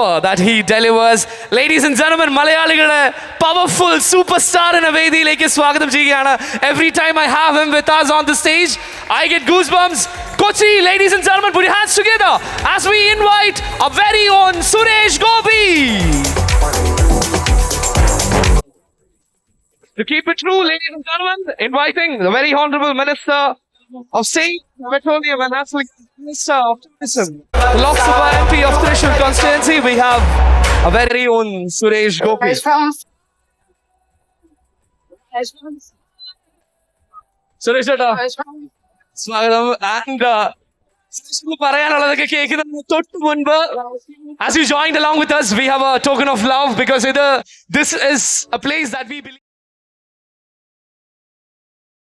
that he delivers. Ladies and gentlemen, മലയാളികളുടെ powerful super star എന്ന വേദിയിലേക്ക് സ്വാഗതം ചെയ്യുകയാണ് every time I have him with us on the stage I get goosebumps. Kochi, ladies and gentlemen, put your hands together as we invite our very own Suresh Gopi. To keep it true, ladies and gentlemen, inviting the very honorable Minister of State, Petroleum and Natural Gas Minister of Tourism, the Lok Sabha MP of Trishul constituency, we have our very own Suresh Gopi. Suresh ചേട്ടാ സ്വാഗതം and പറയാനുള്ളതൊക്കെ കേൾക്കുന്നതിന് തൊട്ട് മുൻപ് as you join along with us we have a token of love because ഇത് this is a place that we believe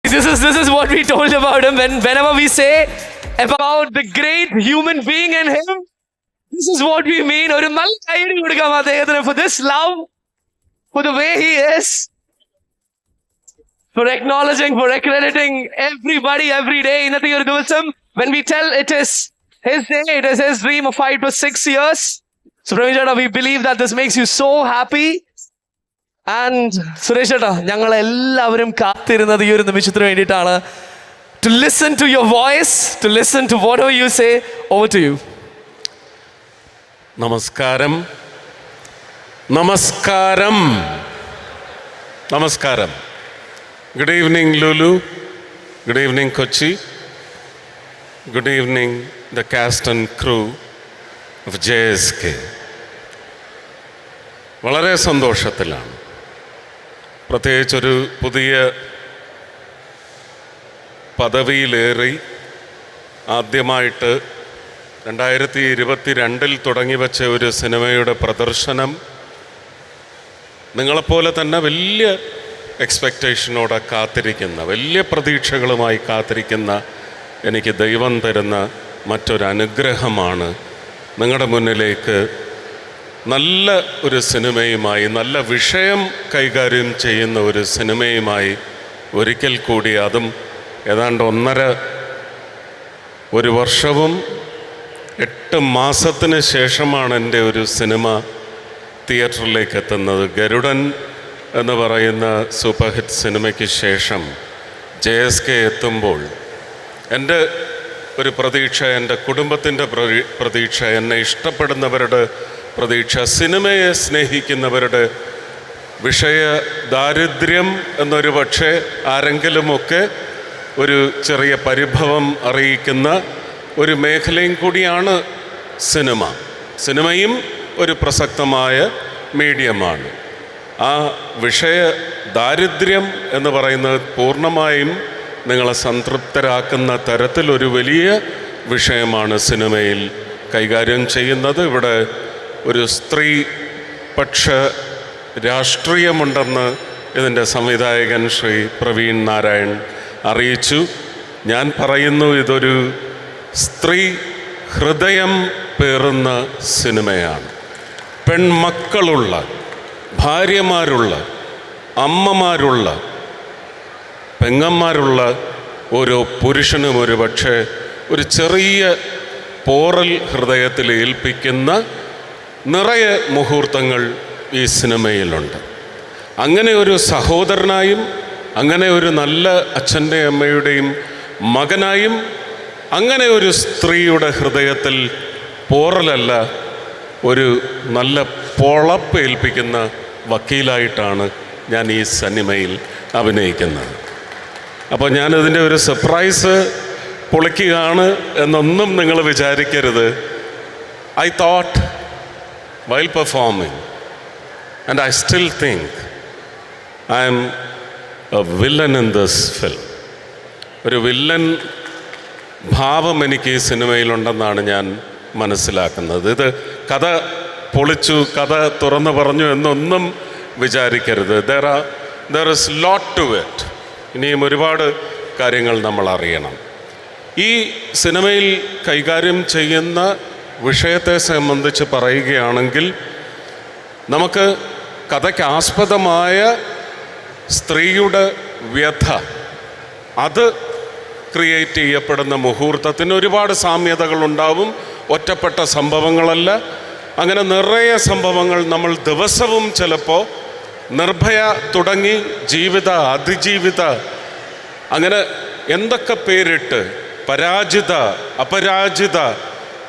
this is this is what we told about him when whenever we say about the great human being in him this is what we mean ഒരു നല്ല കൈയടി കൊടുക്കാം അദ്ദേഹത്തിന് for this love for the way he is for acknowledging, for accrediting everybody every day ഇന്നത്തെ ഒരു ദിവസം when we tell it is his day, it is his dream of five to six years. So Praveen we believe that this makes you so happy. And Suresh ചേട്ടാ ഞങ്ങൾ എല്ലാവരും കാത്തിരുന്നത് ഈ ഒരു നിമിഷത്തിന് വേണ്ടിയിട്ടാണ് to listen to your voice, to listen to whatever you say. Over to you. നമസ്കാരം. നമസ്കാരം. നമസ്കാരം. Good evening Lulu good evening Kochi. Good evening the cast and crew of J S K വളരെ സന്തോഷത്തിലാണ്. പ്രത്യേകിച്ചൊരു പുതിയ പദവിയിലേറി ആദ്യമായിട്ട് രണ്ടായിരത്തി ഇരുപത്തി രണ്ടിൽ തുടങ്ങി വച്ച ഒരു സിനിമയുടെ പ്രദർശനം നിങ്ങളെപ്പോലെ തന്നെ വലിയ എക്സ്പെക്റ്റേഷനോടെ കാത്തിരിക്കുന്ന വലിയ പ്രതീക്ഷകളുമായി കാത്തിരിക്കുന്ന എനിക്ക് ദൈവം തരുന്ന മറ്റൊരനുഗ്രഹമാണ് നിങ്ങളുടെ മുന്നിലേക്ക് നല്ല ഒരു സിനിമയുമായി നല്ല വിഷയം കൈകാര്യം ചെയ്യുന്ന ഒരു സിനിമയുമായി ഒരിക്കൽ കൂടി അതും ഏതാണ്ട് ഒന്നര ഒരു വർഷവും എട്ട് മാസത്തിന് ശേഷമാണ് എന്റെ ഒരു സിനിമ തിയേറ്ററിലേക്ക് എത്തുന്നത്. ഗരുഡൻ എന്ന് പറയുന്ന സൂപ്പർ ഹിറ്റ് സിനിമയ്ക്ക് ശേഷം ജെ എസ് കെ എത്തുമ്പോൾ എന്റെ ഒരു പ്രതീക്ഷ എന്റെ കുടുംബത്തിന്റെ പ്രതീക്ഷ എന്നെ ഇഷ്ടപ്പെടുന്നവരുടെ പ്രതീക്ഷ സിനിമയെ സ്നേഹിക്കുന്നവരുടെ വിഷയ ദാരിദ്ര്യം എന്നൊരു പക്ഷേ ആരെങ്കിലുമൊക്കെ ഒരു ചെറിയ പരിഭവം അറിയിക്കുന്ന ഒരു മേഖലയും കൂടിയാണ് സിനിമ. സിനിമയും ഒരു പ്രസക്തമായ മീഡിയമാണ്. ആ വിഷയ ദാരിദ്ര്യം എന്ന് പറയുന്നത് പൂർണമായും നിങ്ങളെ സംതൃപ്തരാക്കുന്ന തരത്തിലൊരു വലിയ വിഷയമാണ് സിനിമയിൽ കൈകാര്യം ചെയ്യുന്നത്. ഇവിടെ ഒരു സ്ത്രീ പക്ഷ രാഷ്ട്രീയമുണ്ടെന്ന് ഇതിന്റെ സംവിധായകൻ ശ്രീ പ്രവീൺ നാരായൺ അറിയിച്ചു. ഞാൻ പറയുന്നു ഇതൊരു സ്ത്രീ ഹൃദയം പേറുന്ന സിനിമയാണ്. പെൺമക്കളുള്ള ഭാര്യമാരുള്ള അമ്മമാരുള്ള പെങ്ങന്മാരുള്ള ഓരോ പുരുഷനും ഒരു പക്ഷേ ഒരു ചെറിയ പോറൽ ഹൃദയത്തിൽ ഏൽപ്പിക്കുന്ന നിറയെ മുഹൂർത്തങ്ങൾ ഈ സിനിമയിലുണ്ട്. അങ്ങനെ ഒരു സഹോദരനായും അങ്ങനെ ഒരു നല്ല അച്ഛന്റെ അമ്മയുടെയും മകനായും അങ്ങനെ ഒരു സ്ത്രീയുടെ ഹൃദയത്തിൽ പോറലല്ല ഒരു നല്ല പൊളപ്പ് ഏൽപ്പിക്കുന്ന വക്കീലായിട്ടാണ് ഞാൻ ഈ സിനിമയിൽ അഭിനയിക്കുന്നത്. അപ്പോൾ ഞാനതിന്റെ ഒരു സർപ്രൈസ് പൊളിക്കുകയാണ് എന്നൊന്നും നിങ്ങൾ വിചാരിക്കരുത്. I thought while performing and I still think I am a villain in this film ഒരു വില്ലൻ ഭാവം എനിക്ക് ഈ സിനിമയിലുണ്ടെന്നാണ് ഞാൻ മനസ്സിലാക്കുന്നത്. ഇത് കഥ പൊളിച്ചു കഥ തുറന്നു പറഞ്ഞു എന്നൊന്നും വിചാരിക്കരുത്. There are there is lot to it ഇനിയും ഒരുപാട് കാര്യങ്ങൾ നമ്മൾ അറിയണം. ഈ സിനിമയിൽ കൈകാര്യം ചെയ്യുന്ന വിഷയത്തെ സംബന്ധിച്ച് പറയുകയാണെങ്കിൽ നമുക്ക് കഥയ്ക്ക് ആസ്പദമായ സ്ത്രീയുടെ വ്യഥ അത് ക്രിയേറ്റ് ചെയ്യപ്പെടുന്ന മുഹൂർത്തത്തിന് ഒരുപാട് സാമ്യതകളുണ്ടാവും. ഒറ്റപ്പെട്ട സംഭവങ്ങളല്ല. അങ്ങനെ നിറയെ സംഭവങ്ങൾ നമ്മൾ ദിവസവും ചിലപ്പോൾ നിർഭയ തുടങ്ങി ജീവിത അതിജീവിത അങ്ങനെ എന്തൊക്കെ പേരിട്ട് പരാജിത അപരാജിത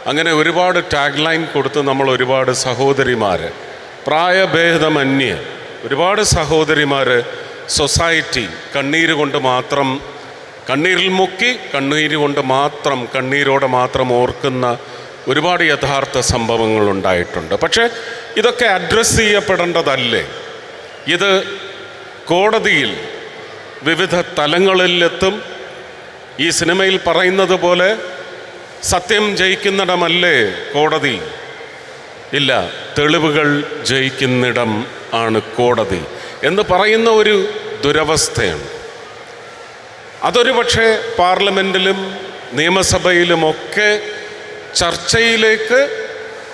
അങ്ങനെ ഒരുപാട് ടാഗ് ലൈൻ കൊടുത്ത് നമ്മൾ ഒരുപാട് സഹോദരിമാർ പ്രായഭേദമന്യേ ഒരുപാട് സഹോദരിമാർ സൊസൈറ്റി കണ്ണീര് കൊണ്ട് മാത്രം കണ്ണീരിൽ മുക്കി കണ്ണീര് കൊണ്ട് മാത്രം കണ്ണീരോടെ മാത്രം ഓർക്കുന്ന ഒരുപാട് യഥാർത്ഥ സംഭവങ്ങൾ ഉണ്ടായിട്ടുണ്ട്. പക്ഷേ ഇതൊക്കെ അഡ്രസ്സ് ചെയ്യപ്പെടേണ്ടതല്ലേ? ഇത് കോടതിയിൽ വിവിധ തലങ്ങളിലെത്തും. ഈ സിനിമയിൽ പറയുന്നത് പോലെ സത്യം ജയിക്കുന്നിടമല്ലേ കോടതി? ഇല്ല തെളിവുകൾ ജയിക്കുന്നിടം ആണ് കോടതി എന്ന് പറയുന്ന ഒരു ദുരവസ്ഥയാണ്. അതൊരു പക്ഷേ പാർലമെന്റിലും നിയമസഭയിലുമൊക്കെ ചർച്ചയിലേക്ക്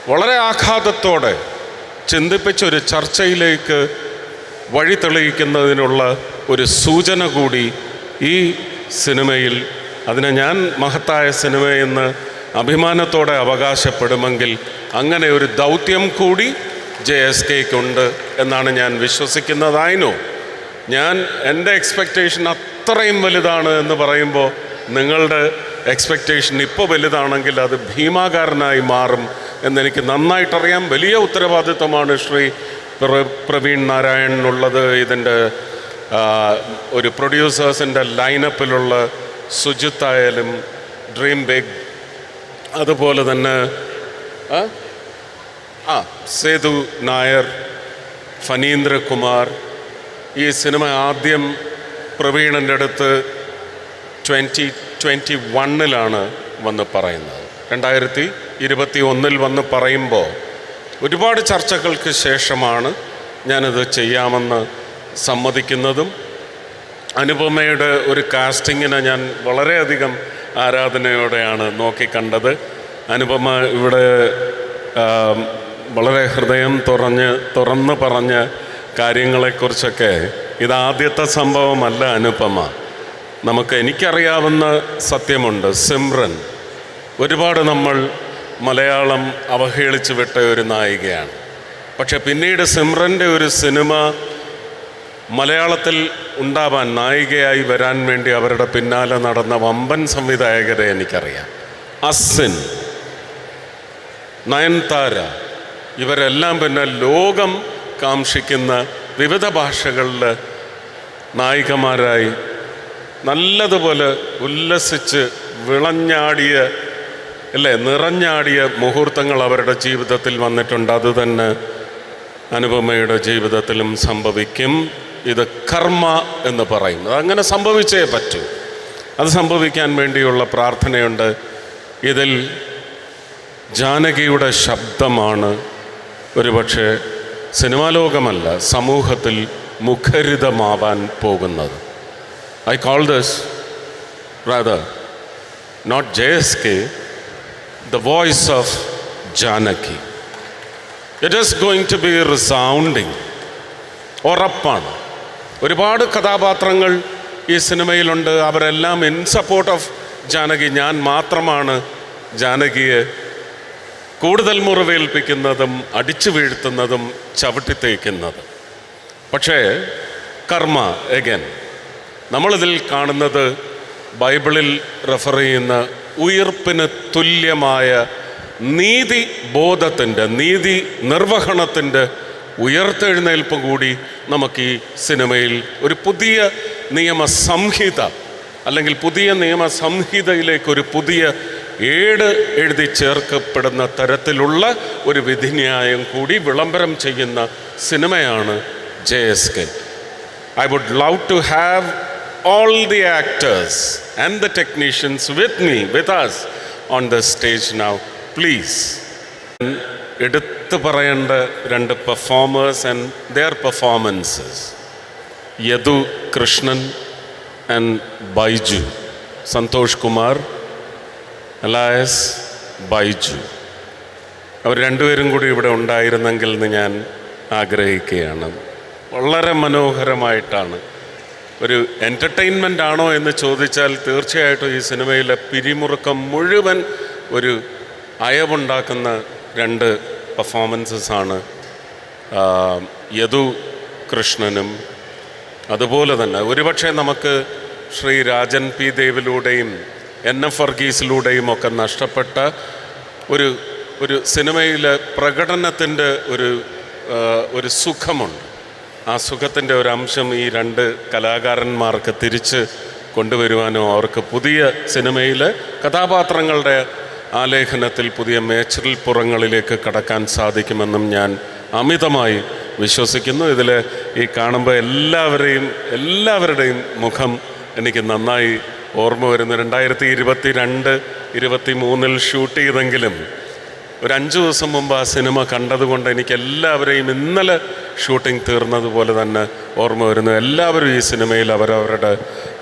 വളരെ ആഘാതത്തോടെ ചിന്തിപ്പിച്ചൊരു ചർച്ചയിലേക്ക് വഴി തെളിയിക്കുന്നതിനുള്ള ഒരു സൂചന കൂടി ഈ സിനിമയിൽ അതിനെ ഞാൻ മഹത്തായ സിനിമയെന്ന് അഭിമാനത്തോടെ അവകാശപ്പെടുമെങ്കിൽ അങ്ങനെ ഒരു ദൗത്യം കൂടി ജെ എസ് കെക്കുണ്ട് എന്നാണ് ഞാൻ വിശ്വസിക്കുന്നതായിനോ. ഞാൻ എന്റെ എക്സ്പെക്റ്റേഷൻ അത്രയും വലുതാണ് എന്ന് പറയുമ്പോൾ നിങ്ങളുടെ എക്സ്പെക്റ്റേഷൻ ഇപ്പോൾ വലുതാണെങ്കിൽ അത് ഭീമാകാരനായി മാറും എന്നെനിക്ക് നന്നായിട്ടറിയാം. വലിയ ഉത്തരവാദിത്വമാണ് ശ്രീ പ്ര- പ്രവീൺ നാരായണനുള്ളത് ഇതിന്റെ ഒരു പ്രൊഡ്യൂസേഴ്സിന്റെ ലൈനപ്പിലുള്ള സുജിത്തായാലും ഡ്രീം ബിഗ് അതുപോലെ തന്നെ? ആ സേതു നായർ ഫനീന്ദ്രകുമാർ. ഈ സിനിമ ആദ്യം പ്രവീണന്റെ അടുത്ത് ട്വന്റി ട്വന്റി വണ്ണിലാണ് വന്ന് പറയുന്നത്. രണ്ടായിരത്തി ഇരുപത്തി ഒന്നിൽ വന്ന് പറയുമ്പോൾ ഒരുപാട് ചർച്ചകൾക്ക് ശേഷമാണ് ഞാനത് ചെയ്യാമെന്ന് സമ്മതിക്കുന്നതും അനുപമയുടെ ഒരു കാസ്റ്റിങ്ങിനെ ഞാൻ വളരെയധികം ആരാധനയോടെയാണ് നോക്കിക്കണ്ടത്. അനുപമ ഇവിടെ വളരെ ഹൃദയം തുറഞ്ഞ് തുറന്ന് പറഞ്ഞ കാര്യങ്ങളെക്കുറിച്ചൊക്കെ ഇതാദ്യത്തെ സംഭവമല്ല അനുപമ. നമുക്ക് എനിക്കറിയാവുന്ന സത്യമുണ്ട്. സിമ്രൻ. ഒരുപാട് നമ്മൾ മലയാളം അവഹേളിച്ചു വിട്ട ഒരു നായികയാണ്. പക്ഷെ പിന്നീട് സിമ്രന്റെ ഒരു സിനിമ മലയാളത്തിൽ ഉണ്ടാവാൻ നായികയായി വരാൻ വേണ്ടി അവരുടെ പിന്നാലെ നടന്ന വമ്പൻ സംവിധായകരെ എനിക്കറിയാം. അസിൻ നയൻതാര ഇവരെല്ലാം പിന്നെ ലോകം കാംക്ഷിക്കുന്ന വിവിധ ഭാഷകളിൽ നായികമാരായി നല്ലതുപോലെ ഉല്ലസിച്ച് വിളഞ്ഞാടിയ അല്ലേ നിറഞ്ഞാടിയ മുഹൂർത്തങ്ങൾ അവരുടെ ജീവിതത്തിൽ വന്നിട്ടുണ്ട്. അത് തന്നെ അനുപമയുടെ ജീവിതത്തിലും സംഭവിക്കും. ഇത് കർമ്മ എന്ന് പറയും അങ്ങനെ സംഭവിച്ചേ പറ്റൂ. അത് സംഭവിക്കാൻ വേണ്ടിയുള്ള പ്രാർത്ഥനയുണ്ട്. ഇതിൽ ജാനകിയുടെ ശബ്ദമാണ് ഒരുപക്ഷെ സിനിമാ ലോകമല്ല സമൂഹത്തിൽ മുഖരിതമാവാൻ പോകുന്നത്. I call this rather not J S K the voice of Janaki it is going to be resounding ഉറപ്പാണ്. ഒരുപാട് കഥാപാത്രങ്ങൾ ഈ സിനിമയിലുണ്ട്. അവരെല്ലാം ഇൻ സപ്പോർട്ട് ഓഫ് ജാനകി ഞാൻ മാത്രമാണ് ജാനകിയെ കൂടുതൽ മുറിവേൽപ്പിക്കുന്നതും അടിച്ചു വീഴ്ത്തുന്നതും ചവിട്ടിത്തേക്കുന്നതും പക്ഷേ കർമ്മ എഗൻ നമ്മളിതിൽ കാണുന്നത് ബൈബിളിൽ റെഫർ ചെയ്യുന്ന ഉയർപ്പിന് തുല്യമായ നീതി ബോധത്തിന്റെ നീതി നിർവഹണത്തിന്റെ ഉയർത്തെഴുന്നേൽപ്പ് കൂടി നമുക്ക് ഈ സിനിമയിൽ ഒരു പുതിയ നിയമ സംഹിത അല്ലെങ്കിൽ പുതിയ നിയമ സംഹിതയിലേക്കൊരു പുതിയ ഏട് എഴുതി ചേർക്കപ്പെടുന്ന തരത്തിലുള്ള ഒരു വിധിന്യായം കൂടി വിളംബരം ചെയ്യുന്ന സിനിമയാണ് J S K I would love to have all the actors and the technicians with me, with us on the stage now. Please. എടുത്തു പറയേണ്ട രണ്ട് performers and their performances Yadu Krishnan and Baiju Santhosh Kumar alias Baiju. അവർ രണ്ടുപേരും കൂടി ഇവിടെ ഉണ്ടായിരുന്നെങ്കിൽ എന്ന് ഞാൻ ആഗ്രഹിക്കുകയാണ്. വളരെ മനോഹരമായിട്ടാണ്. ഒരു എന്റർടൈൻമെന്റ് ആണോ എന്ന് ചോദിച്ചാൽ തീർച്ചയായിട്ടും ഈ സിനിമയിലെ പിരിമുറുക്കം മുഴുവൻ ഒരു അയവുണ്ടാക്കുന്ന രണ്ട് പെർഫോമൻസസ് ആണ്. യദു കൃഷ്ണനും. അതുപോലെ തന്നെ ഒരുപക്ഷെ നമുക്ക് ശ്രീ രാജൻ പി ദേവിലൂടെയും എൻ എഫ് വർഗീസിലൂടെയും ഒക്കെ നഷ്ടപ്പെട്ട ഒരു ഒരു സിനിമയിലെ പ്രകടനത്തിന്റെ ഒരു ഒരു സുഖമുണ്ട്. ആ സുഖത്തിന്റെ ഒരു അംശം ഈ രണ്ട് കലാകാരന്മാർക്ക് തിരിച്ച് കൊണ്ടുവരുവാനോ അവർക്ക് പുതിയ സിനിമയിലെ കഥാപാത്രങ്ങളുടെ ആലേഖനത്തിൽ പുതിയ മേച്ചറിൽ പുറങ്ങളിലേക്ക് കടക്കാൻ സാധിക്കുമെന്നും ഞാൻ അമിതമായി വിശ്വസിക്കുന്നു. ഇതിൽ ഈ കാണുമ്പോൾ എല്ലാവരെയും എല്ലാവരുടെയും മുഖം എനിക്ക് നന്നായി ഓർമ്മ വരുന്നു രണ്ടായിരത്തി ഇരുപത്തി രണ്ട് ഇരുപത്തി മൂന്നിൽ ഷൂട്ട് ചെയ്തെങ്കിലും ഒരു അഞ്ച് ദിവസം മുമ്പ് ആ സിനിമ കണ്ടതുകൊണ്ട് എനിക്ക് എല്ലാവരെയും ഇന്നലെ ഷൂട്ടിംഗ് തീർന്നതുപോലെ തന്നെ ഓർമ്മ വരുന്നു. എല്ലാവരും ഈ സിനിമയിൽ അവരവരുടെ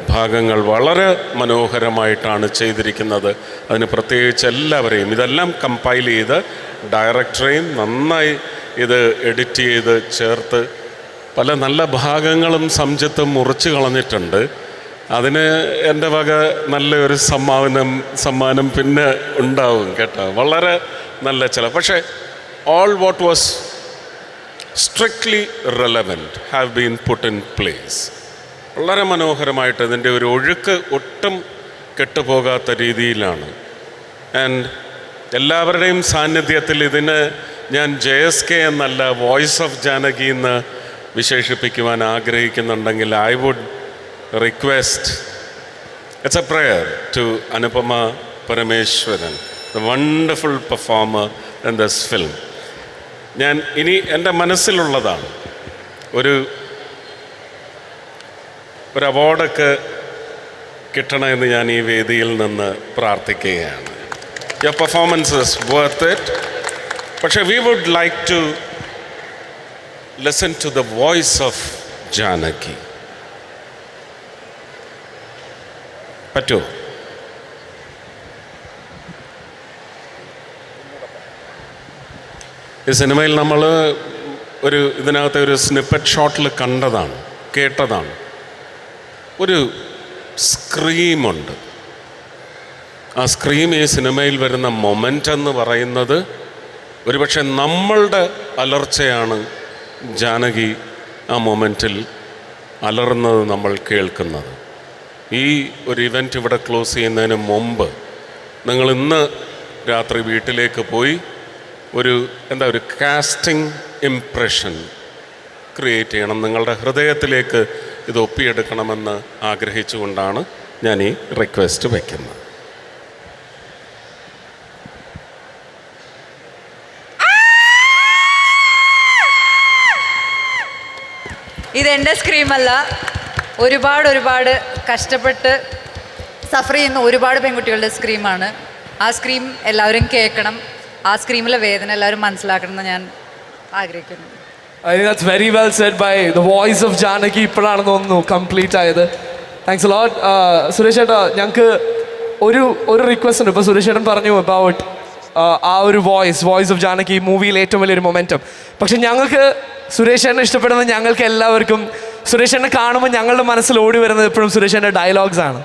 ഭാഗങ്ങൾ വളരെ മനോഹരമായിട്ടാണ് ചെയ്തിരിക്കുന്നത്. അതിന് പ്രത്യേകിച്ച് എല്ലാവരെയും ഇതെല്ലാം കമ്പൈൽ ചെയ്ത് ഡയറക്ടറെയും നന്നായി ഇത് എഡിറ്റ് ചെയ്ത് ചേർത്ത് പല നല്ല ഭാഗങ്ങളും സംജത്ത് മുറിച്ച് കളഞ്ഞിട്ടുണ്ട്. അതിന് എന്റെ വക നല്ലൊരു സമ്മാനം സമ്മാനം പിന്നെ ഉണ്ടാവും കേട്ടോ. വളരെ നല്ല ചില പക്ഷേ all what was strictly relevant have been put in place വളരെ മനോഹരമായിട്ട് ഇതിന്റെ ഒരു ഒഴുക്ക് ഒട്ടും കെട്ടുപോകാത്ത രീതിയിലാണ്. ആൻഡ് എല്ലാവരുടെയും സാന്നിധ്യത്തിൽ ഇതിന് ഞാൻ ജെ എസ് കെ എന്നല്ല വോയിസ് ഓഫ് ജാനകി എന്ന് വിശേഷിപ്പിക്കുവാൻ ആഗ്രഹിക്കുന്നുണ്ടെങ്കിൽ I would request it's a prayer to Anupama Parameswaran the wonderful performer in this film ഞാൻ ഇനി എന്റെ മനസ്സിലുള്ളതാണ്. ഒരു ഒരു അവാർഡൊക്കെ കിട്ടണമെന്ന് ഞാൻ ഈ വേദിയിൽ നിന്ന് പ്രാർത്ഥിക്കുകയാണ്. Your performance is worth it പക്ഷേ we would like to listen to the voice of Janaki പറ്റുമോ ഈ സിനിമയിൽ നമ്മൾ ഒരു ഇതിനകത്തെ ഒരു സ്നിപ്പറ്റ് ഷോട്ടിൽ കണ്ടതാണ് കേട്ടതാണ്. ഒരു സ്ക്രീമുണ്ട് ആ സ്ക്രീം ഈ സിനിമയിൽ വരുന്ന മൊമെന്റ് എന്ന് പറയുന്നത് ഒരുപക്ഷെ നമ്മളുടെ അലർച്ചയാണ് ജാനകി ആ മൊമെന്റിൽ അലർന്നത് നമ്മൾ കേൾക്കുന്നത്. ഈ ഒരു ഇവന്റ് ഇവിടെ ക്ലോസ് ചെയ്യുന്നതിന് മുമ്പ് നിങ്ങൾ ഇന്ന് രാത്രി വീട്ടിലേക്ക് പോയി ഒരു എന്താ ഒരു കാസ്റ്റിംഗ് ഇംപ്രഷൻ ക്രിയേറ്റ് ചെയ്യണം. നിങ്ങളുടെ ഹൃദയത്തിലേക്ക് ഇത് ഒപ്പിയെടുക്കണമെന്ന് ആഗ്രഹിച്ചുകൊണ്ടാണ് ഞാൻ ഈ റിക്വസ്റ്റ് വയ്ക്കുന്നത് ഇതെന്റെ സ്ക്രീമല്ല ഒരുപാട് ഒരുപാട് കഷ്ടപ്പെട്ട് സഫർ ചെയ്യുന്ന ഒരുപാട് പെൺകുട്ടികളുടെ സ്ക്രീമാണ്. ആ സ്ക്രീം എല്ലാവരും കേൾക്കണം. ആ സ്ക്രീമിലെ വേദന എല്ലാവരും മനസ്സിലാക്കണം എന്ന് ഞാൻ ആഗ്രഹിക്കുന്നു. Think that's very well said by the voice of Janaki. ഇപ്പോഴാണെന്ന് തോന്നുന്നു കംപ്ലീറ്റ് ആയത്. താങ്ക്സ് ലോട്ട് സുരേഷ് ചേട്ടാ ഞങ്ങൾക്ക് ഒരു ഒരു റിക്വസ്റ്റ് ഉണ്ട്. ഇപ്പോൾ സുരേഷ് ചേട്ടൻ പറഞ്ഞു അബൌട്ട് ആ ഒരു വോയിസ് വോയിസ് ഓഫ് ജാനകി മൂവിയിൽ ഏറ്റവും വലിയൊരു മൊമെന്റം പക്ഷെ ഞങ്ങൾക്ക് സുരേഷ് ചേട്ടനെ ഇഷ്ടപ്പെടുന്ന ഞങ്ങൾക്ക് എല്ലാവർക്കും സുരേഷ് ചേട്ടനെ കാണുമ്പോൾ ഞങ്ങളുടെ മനസ്സിൽ ഓടി വരുന്നത് എപ്പോഴും സുരേഷ് ചേട്ടന്റെ ഡയലോഗ്സ് ആണ്.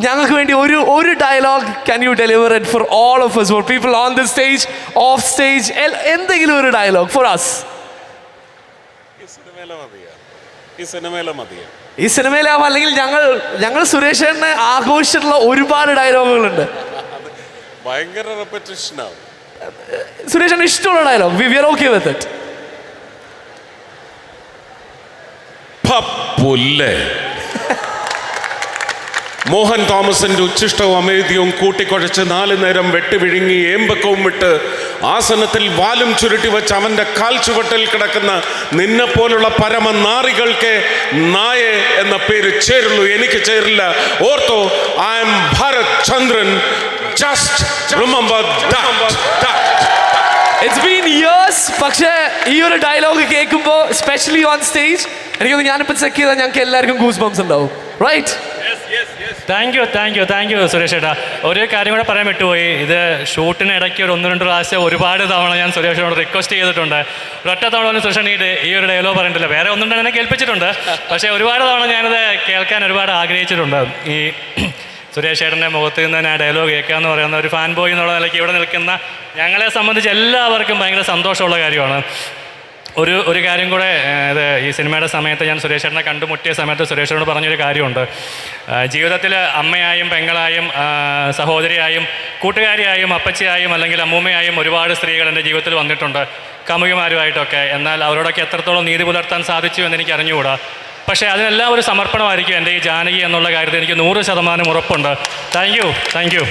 ഞങ്ങൾക്ക് വേണ്ടി ഒരു ഒരു dialogue can you deliver it for all of us for people on the stage off stage എന്തെങ്കിലും ഒരു ഡയലോഗ് ഫോർ അസ് ഈ സിനിമയിലെ ഈ സിനിമയിലാവും അല്ലെങ്കിൽ ഞങ്ങൾ ഞങ്ങൾ സുരേഷേട്ടനെ ആഘോഷിച്ചിട്ടുള്ള ഒരുപാട് ഡയലോഗുകളുണ്ട് ഭയങ്കര റെപ്പറ്റീഷനാവും സുരേഷേട്ടന് ഇഷ്ടമുള്ള dialogue we are okay with it പുല്ലേ Mohan തോമസിന്റെ ഉച്ഛിഷ്ടവും അമേദ്യവും കൂട്ടിക്കുഴച്ച് നാലു നേരം വെട്ടുവിഴുങ്ങി ഏമ്പക്കവും വിട്ട് ആസനത്തിൽ വാലും ചുരുട്ടി വെച്ച് അവന്റെ കാൽ ചുവട്ടിൽ കിടക്കുന്ന നിന്നെ പോലുള്ള പരമ നാറികൾക്ക് നായെ എന്ന പേര് ചേരുള്ളൂ. എനിക്ക് ചേരില്ല. Ortho I am Bharat Chandran just remember it's been years പക്ഷേ ഈ ഒരു ഡയലോഗ് കേൾക്കുമ്പോൾ സ്പെഷ്യലി ഓൺ സ്റ്റേജ് എനിക്കൊന്ന് ഞാനിപ്പോൾ ചെക്ക് ചെയ്താൽ ഞങ്ങൾക്ക് എല്ലാവർക്കും ഗൂസ് ബംസ് ഉണ്ടാവും right thank you thank you thank you Suresh ഏട്ടാ. ഒരു കാര്യം കൂടെ പറയാൻ വിട്ടുപോയി. ഇത് ഷൂട്ടിന് ഇടയ്ക്ക് ഒരു ഒന്ന് രണ്ട് പ്രാവശ്യം ഒരുപാട് തവണ ഞാൻ സുരേഷിനോട് റിക്വസ്റ്റ് ചെയ്തിട്ടുണ്ട്. ഒരൊറ്റ തവണ ഒന്ന് സുരേഷൻ ഈ ഒരു ഡയലോഗ് പറഞ്ഞിട്ടില്ല. വേറെ ഒന്നും തന്നെ കേൾപ്പിച്ചിട്ടുണ്ട്. പക്ഷേ ഒരുപാട് തവണ ഞാനത് കേൾക്കാൻ ഒരുപാട് ആഗ്രഹിച്ചിട്ടുണ്ട്. ഈ സുരേഷ് ഏട്ടന്റെ മുഖത്ത് നിന്ന് തന്നെ ആ ഡയലോഗ് കേൾക്കുക എന്ന് പറയുന്ന ഒരു ഫാൻ ബോയ് എന്നുള്ള നിലയ്ക്ക് ഇവിടെ നിൽക്കുന്ന ഞങ്ങളെ സംബന്ധിച്ച് എല്ലാവർക്കും ഭയങ്കര സന്തോഷമുള്ള കാര്യമാണ്. ഒരു ഒരു കാര്യം കൂടെ ഇത് ഈ സിനിമയുടെ സമയത്ത് ഞാൻ സുരേഷേട്ടനെ കണ്ടുമുട്ടിയ സമയത്ത് സുരേഷേട്ടനോട് പറഞ്ഞൊരു കാര്യമുണ്ട്. ജീവിതത്തിൽ അമ്മയായും പെങ്ങളായും സഹോദരിയായും കൂട്ടുകാരിയായും അപ്പച്ചിയായും അല്ലെങ്കിൽ അമ്മൂമ്മയായും ഒരുപാട് സ്ത്രീകൾ എന്റെ ജീവിതത്തിൽ വന്നിട്ടുണ്ട് കമുകിമാരുമായിട്ടൊക്കെ. എന്നാൽ അവരോടൊക്കെ എത്രത്തോളം നീതി പുലർത്താൻ സാധിച്ചു എന്ന് എനിക്ക് അറിഞ്ഞുകൂടാ പക്ഷേ അതിനെല്ലാം ഒരു സമർപ്പണമായിരിക്കും എന്റെ ഈ ജാനകി എന്നുള്ള കാര്യത്തിൽ എനിക്ക് നൂറ് ശതമാനം ഉറപ്പുണ്ട്. Thank you thank you.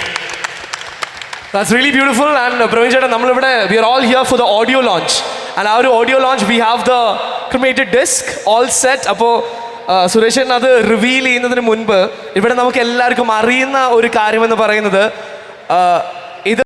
That's really beautiful. And uh, Praveen Chetta, നമ്മളിവിടെ we are all here for the audio launch. And ആ ഒരു audio launch, we have the cremated disc all set. അപ്പോൾ സുരേഷൻ അത് റിവീൽ ചെയ്യുന്നതിന് മുൻപ് ഇവിടെ നമുക്ക് എല്ലാവർക്കും അറിയുന്ന ഒരു കാര്യമെന്ന് പറയുന്നത് uh,